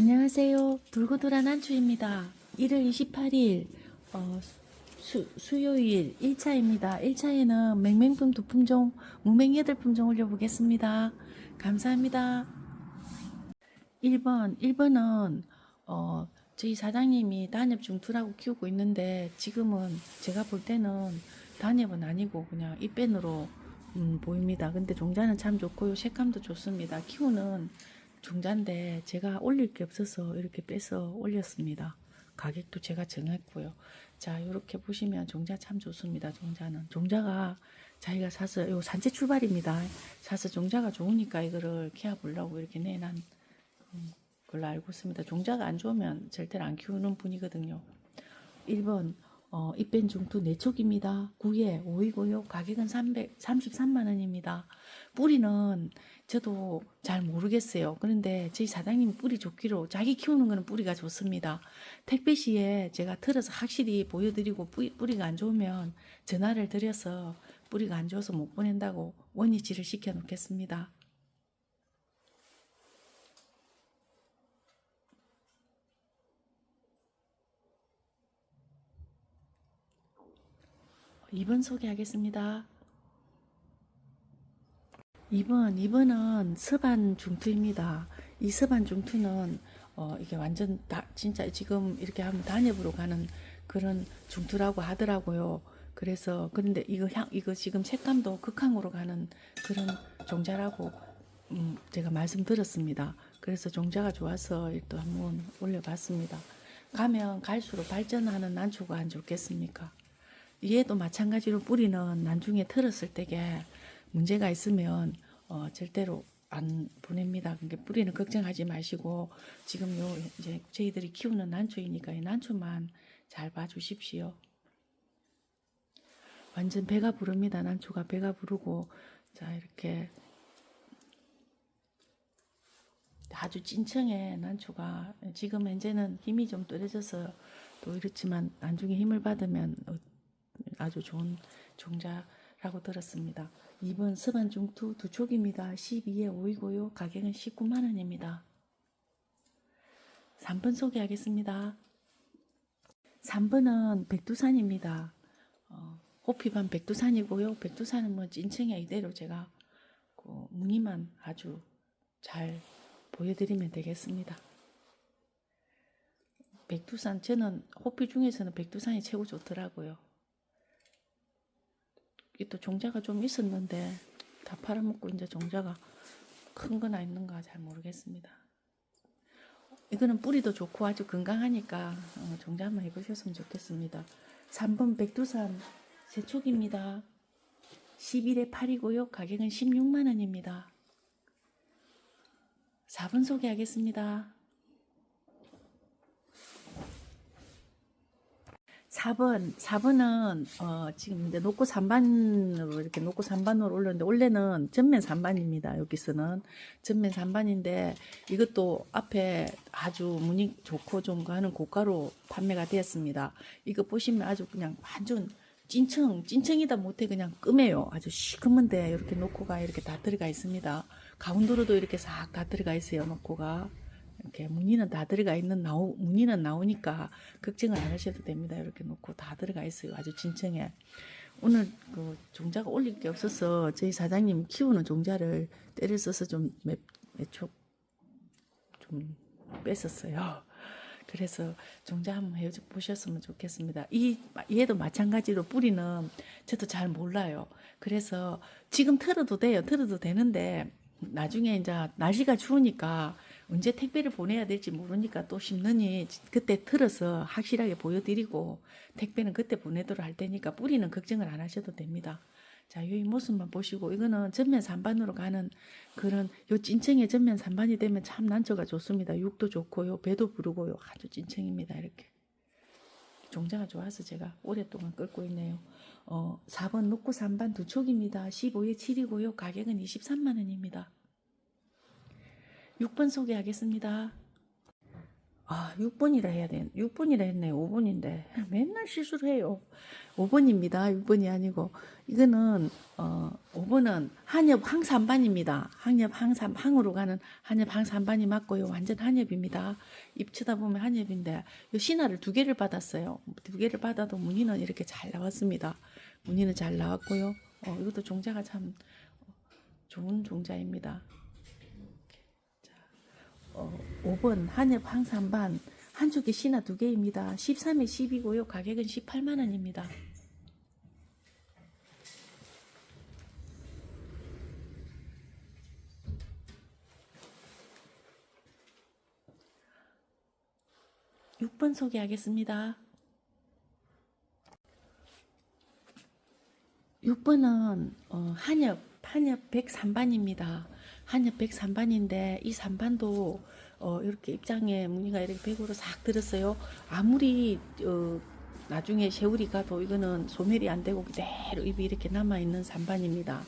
안녕하세요. 돌고 돌아 난추입니다. 1월 28일 어, 수, 수요일 1차입니다. 1차에는 맹맹품 두 품종, 무맹 여덟 품종 올려보겠습니다. 감사합니다. 1번, 1번은 어, 저희 사장님이 단엽 중투라고 키우고 있는데 지금은 제가 볼 때는 단엽은 아니고 그냥 잎밴으로 음, 보입니다. 근데 종자는 참 좋고요. 색감도 좋습니다. 키우는 종자인데 제가 올릴 게 없어서 이렇게 빼서 올렸습니다. 가격도 제가 정했고요. 자, 이렇게 보시면 종자 참 좋습니다. 종자는 종자가 자기가 사서 요 산채 출발입니다. 사서 종자가 좋으니까 이거를 키워 보려고 이렇게 내난 음, 걸로 알고 있습니다. 종자가 안 좋으면 절대로 안 키우는 분이거든요. 1번 어, 잎뺀 중투 내촉입니다. 9에 5이고요. 가격은 300, 33만 원입니다. 뿌리는 저도 잘 모르겠어요. 그런데 저희 사장님 뿌리 좋기로 자기 키우는 거는 뿌리가 좋습니다. 택배 시에 제가 틀어서 확실히 보여드리고 뿌리, 뿌리가 안 좋으면 전화를 드려서 뿌리가 안 좋아서 못 보낸다고 원위치를 시켜 놓겠습니다. 이번 소개하겠습니다. 2번, 2번은 서반 중투입니다. 이 서반 중투는 어, 이게 완전 다, 진짜 지금 이렇게 하면 단엽으로 가는 그런 중투라고 하더라고요. 그래서 그런데 이거 향 이거 지금 색감도 극항으로 가는 그런 종자라고 음, 제가 말씀드렸습니다. 그래서 종자가 좋아서 또 한번 올려봤습니다. 가면 갈수록 발전하는 난초가 안 좋겠습니까? 얘도 마찬가지로 뿌리는 나중에 틀었을 때게 문제가 있으면 어, 절대로 안 보냅니다. 그러니까 뿌리는 걱정하지 마시고 지금 요 이제 저희들이 키우는 난초이니까 이 난초만 잘 봐주십시오. 완전 배가 부릅니다. 난초가 배가 부르고 자 이렇게 아주 찐청의 난초가 지금 현재는 힘이 좀 떨어져서 또 이렇지만 나중에 힘을 받으면 어, 아주 좋은 종자라고 들었습니다. 2번 서반 중투 두 촉입니다. 12에 5이고요. 가격은 19만 원입니다. 3번 소개하겠습니다. 3번은 백두산입니다. 어, 호피반 백두산이고요. 백두산은 뭐 찐청이 이대로 제가 그 무늬만 아주 잘 보여드리면 되겠습니다. 백두산 저는 호피 중에서는 백두산이 최고 좋더라고요. 이게 또 종자가 좀 있었는데 다 팔아먹고 이제 종자가 큰 거나 있는가 잘 모르겠습니다. 이거는 뿌리도 좋고 아주 건강하니까 어, 종자 한번 해보셨으면 좋겠습니다. 3번 백두산 세촉입니다. 11에 8이고요. 가격은 16만 원입니다. 4번 소개하겠습니다. 4번, 4번은 어, 지금 이제 놓고 3반으로 이렇게 놓고 3반으로 올렸는데 원래는 전면 3반입니다. 여기서는 전면 3반인데 이것도 앞에 아주 무늬 좋고 좀 하는 고가로 판매가 되었습니다. 이거 보시면 아주 그냥 완전 찐청, 찐청이다 못해 그냥 끔해요. 아주 시커먼데 이렇게 놓고가 이렇게 다 들어가 있습니다. 가운데로도 이렇게 싹 다 들어가 있어요. 놓고가. 이렇게 무늬는 다 들어가 있는 나오 무늬는 나오니까 걱정을 안 하셔도 됩니다. 이렇게 놓고 다 들어가 있어요. 아주 진청에 오늘 그 종자가 올릴 게 없어서 저희 사장님 키우는 종자를 때려 써서 좀몇몇촉좀 뺐었어요. 그래서 종자 한번 해 보셨으면 좋겠습니다. 이 얘도 마찬가지로 뿌리는 저도 잘 몰라요. 그래서 지금 틀어도 돼요. 틀어도 되는데 나중에 이제 날씨가 추우니까 언제 택배를 보내야 될지 모르니까 또 심느니 그때 틀어서 확실하게 보여드리고 택배는 그때 보내도록 할 테니까 뿌리는 걱정을 안 하셔도 됩니다. 자, 이 모습만 보시고 이거는 전면 산반으로 가는 그런 요 찐청의 전면 산반이 되면 참 난초가 좋습니다. 육도 좋고요, 배도 부르고요, 아주 찐청입니다. 이렇게 종자가 좋아서 제가 오랫동안 끌고 있네요. 어, 4번 녹구 3반 두 촉입니다. 15에 7이고요. 가격은 23만 원입니다. 6번 소개하겠습니다. 아, 6번이라 해야 돼. 6번이라 했네요. 5번인데. 맨날 실수를 해요. 5번입니다. 6번이 아니고. 이거는, 어, 5번은 한엽 항산반입니다. 한엽 항산, 항으로 가는 한엽 항산반이 맞고요. 완전 한엽입니다. 입 쳐다보면 한엽인데, 이 신화를 두 개를 받았어요. 두 개를 받아도 무늬는 이렇게 잘 나왔습니다. 무늬는 잘 나왔고요. 어, 이것도 종자가 참 좋은 종자입니다. 어, 5번 한엽 항산반 한쪽에 신화 두 개입니다. 13에 10이고요. 가격은 18만 원입니다. 육번 소개하겠습니다. 6번은 어, 한엽, 한엽 103반입니다. 한엽 103반인데 이 3반도 어, 이렇게 입장에 무늬가 이렇게 백으로 싹 들었어요. 아무리 어, 나중에 세월이 가도 이거는 소멸이 안 되고 그대로 입이 이렇게 남아 있는 3반입니다.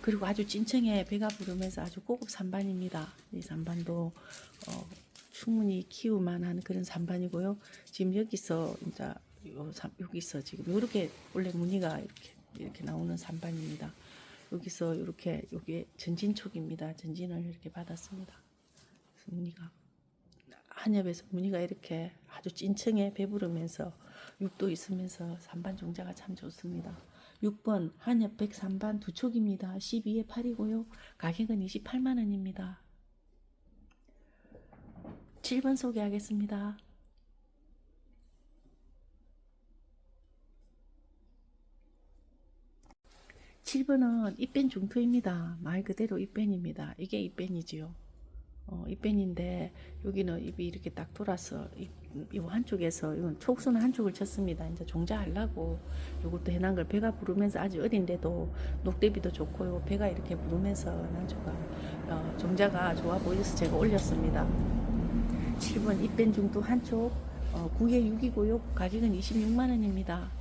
그리고 아주 찐청에 배가 부르면서 아주 고급 3반입니다. 이 3반도 어, 충분히 키우만한 그런 3반이고요. 지금 여기서 이제 여기서 지금 이렇게 원래 무늬가 이렇게 이렇게 나오는 3반입니다. 여기서 이렇게 여기 전진촉입니다. 전진을 이렇게 받았습니다. 무늬가 한엽에서 무늬가 이렇게 아주 찐청에 배부르면서 육도 있으면서 3반 종자가 참 좋습니다. 6번 한엽 103반 두 촉입니다. 12에 8이고요. 가격은 28만 원입니다. 7번 소개하겠습니다. 7번은 입밴 중토입니다. 말 그대로 입밴입니다. 이게 입밴이지요. 어, 입밴인데 여기는 입이 이렇게 딱 돌아서 이, 이 한쪽에서 이건 촉수는 한쪽을 쳤습니다. 이제 종자하려고 이것도 해난 걸 배가 부르면서 아주 어린데도 녹대비도 좋고 요. 배가 이렇게 부르면서 난초가 어, 종자가 좋아 보여서 제가 올렸습니다. 7번 입밴 중토 한쪽 어, 9에 6이고요. 가격은 26만 원입니다.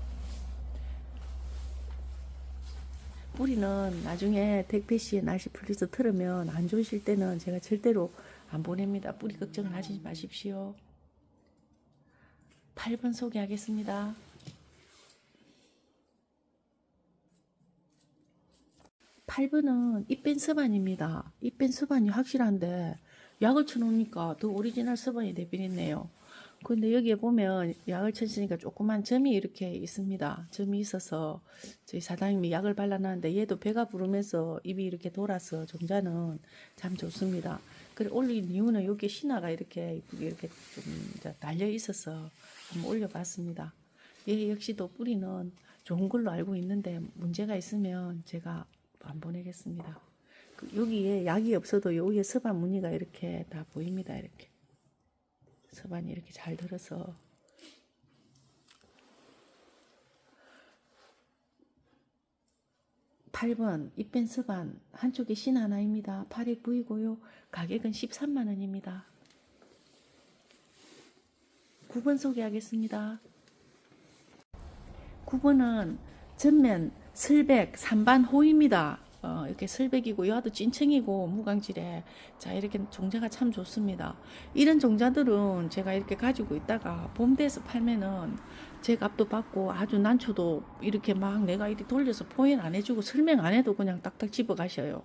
뿌리는 나중에 택배 시에 날씨 풀려서 틀으면 안 좋으실 때는 제가 절대로 안 보냅니다. 뿌리 걱정을 하시지 마십시오. 8번 소개하겠습니다. 8번은 입뺀 서반입니다. 입뺀 서반이 확실한데 약을 쳐놓으니까 더 오리지널 서반이 되버렸네요. 근데 여기에 보면 약을 쳤으니까 조그만 점이 이렇게 있습니다. 점이 있어서 저희 사장님이 약을 발라놨는데 얘도 배가 부르면서 입이 이렇게 돌아서 종자는 참 좋습니다. 그래 올린 이유는 여기 신화가 이렇게 이렇게 좀 달려 있어서 올려봤습니다. 얘 역시도 뿌리는 좋은 걸로 알고 있는데 문제가 있으면 제가 안 보내겠습니다. 그 여기에 약이 없어도 여기에 서반 무늬가 이렇게 다 보입니다. 이렇게. 서반이 이렇게 잘 들어서 팔번 입뺀 서반 한쪽에 신 하나입니다. 8에 9이고요. 가격은 13만 원입니다. 9번 소개하겠습니다. 9번은 전면 슬백 3반 호입니다. 어, 이렇게 슬백이고 여하도 찐청이고 무광질에 자 이렇게 종자가 참 좋습니다. 이런 종자들은 제가 이렇게 가지고 있다가 봄 돼서 팔면은 제 값도 받고 아주 난초도 이렇게 막 내가 이렇게 돌려서 포인 안 해주고 설명 안 해도 그냥 딱딱 집어 가셔요.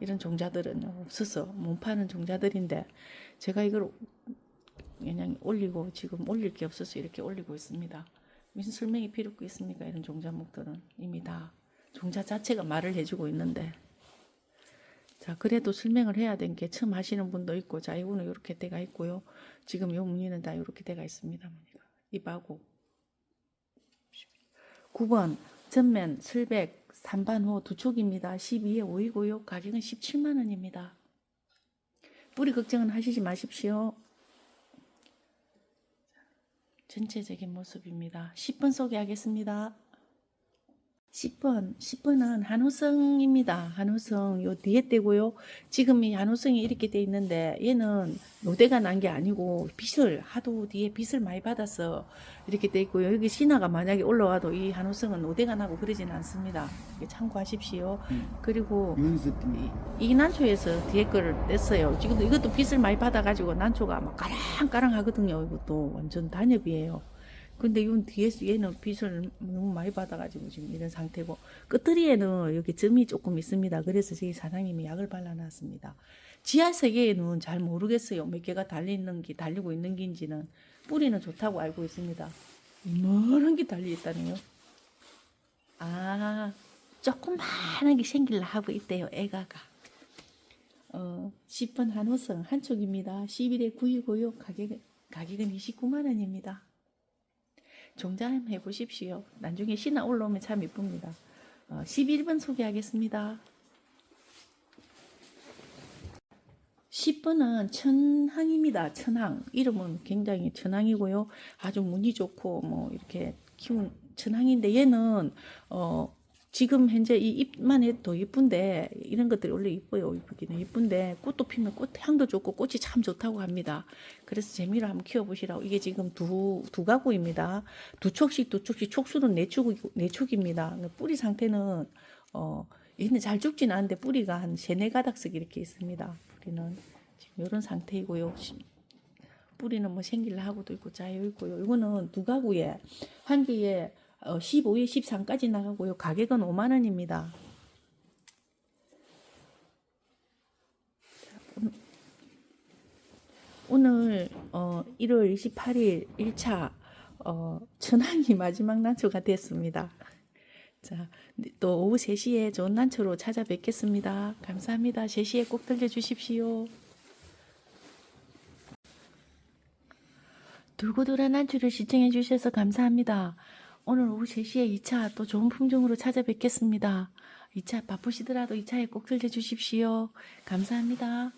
이런 종자들은 없어서 못 파는 종자들인데 제가 이걸 그냥 올리고 지금 올릴 게 없어서 이렇게 올리고 있습니다. 무슨 설명이 필요 있습니까? 이런 종자목들은 이미 다 종자 자체가 말을 해주고 있는데. 자 그래도 설명을 해야 된 게 처음 하시는 분도 있고 자 이거는 이렇게 돼가 있고요. 지금 요 무늬는 다 이렇게 돼가 있습니다 무늬가. 입하고 9번 전면 슬백 3반 호 두 촉입니다. 12에 5이고요. 가격은 17만 원입니다. 뿌리 걱정은 하시지 마십시오. 전체적인 모습입니다. 10번 소개하겠습니다 10번, 10번은 한우성입니다. 한우성 요 뒤에 떼고요. 지금 이 한우성이 이렇게 돼 있는데 얘는 노대가 난 게 아니고 빛을 하도 뒤에 빛을 많이 받아서 이렇게 돼 있고요. 여기 신화가 만약에 올라와도 이 한우성은 노대가 나고 그러진 않습니다. 참고하십시오. 그리고 여기서 뜬 이, 이 난초에서 뒤에 거를 뗐어요. 지금도 이것도 빛을 많이 받아가지고 난초가 막 까랑까랑 하거든요. 이것도 완전 단엽이에요. 근데 이건 뒤에서 얘는 빛을 너무 많이 받아가지고 지금 이런 상태고 끝들이에는 여기 점이 조금 있습니다. 그래서 저희 사장님이 약을 발라놨습니다. 지하 세계에는 잘 모르겠어요. 몇 개가 달리는 게 달리고 있는 게인지는 뿌리는 좋다고 알고 있습니다. 이만한 게 달려 있다네요. 아, 조그만한 게 생길라 하고 있대요. 애가가. 어, 10번 한호성 한쪽입니다. 11에 9이고요. 가격, 가격은 29만 원입니다. 종자 한번 해보십시오. 나중에 신화 올라오면 참 이쁩니다. 어, 11번 소개하겠습니다. 10번은 천항입니다. 천항. 이름은 굉장히 천항이고요. 아주 무늬 좋고, 뭐, 이렇게 키운 천항인데, 얘는, 어, 지금 현재 이 잎만 해도 이쁜데, 이런 것들이 원래 이뻐요. 이쁘기는 이쁜데, 꽃도 피면 꽃 향도 좋고, 꽃이 참 좋다고 합니다. 그래서 재미로 한번 키워보시라고. 이게 지금 두, 두 가구입니다. 두 촉씩, 두 촉씩, 촉수는 네 촉, 네 촉입니다. 뿌리 상태는, 어, 얘는 잘 죽진 않은데 뿌리가 한 세네 가닥씩 이렇게 있습니다. 뿌리는 지금 이런 상태이고요. 시- 뿌리는 뭐 생길라 하고도 있고 짜여 있고요. 이거는 두 가구에 한 개에 어, 15에 13까지 나가고요. 가격은 5만 원입니다. 오늘 어, 1월 28일 1차 어, 천항이 마지막 난초가 됐습니다. 자, 또 오후 3시에 좋은 난초로 찾아뵙겠습니다. 감사합니다. 3시에 꼭 들려주십시오. 돌고돌한 난초를 시청해 주셔서 감사합니다. 오늘 오후 3시에 2차 또 좋은 품종으로 찾아뵙겠습니다. 2차 바쁘시더라도 2차에 꼭 들려주십시오. 감사합니다.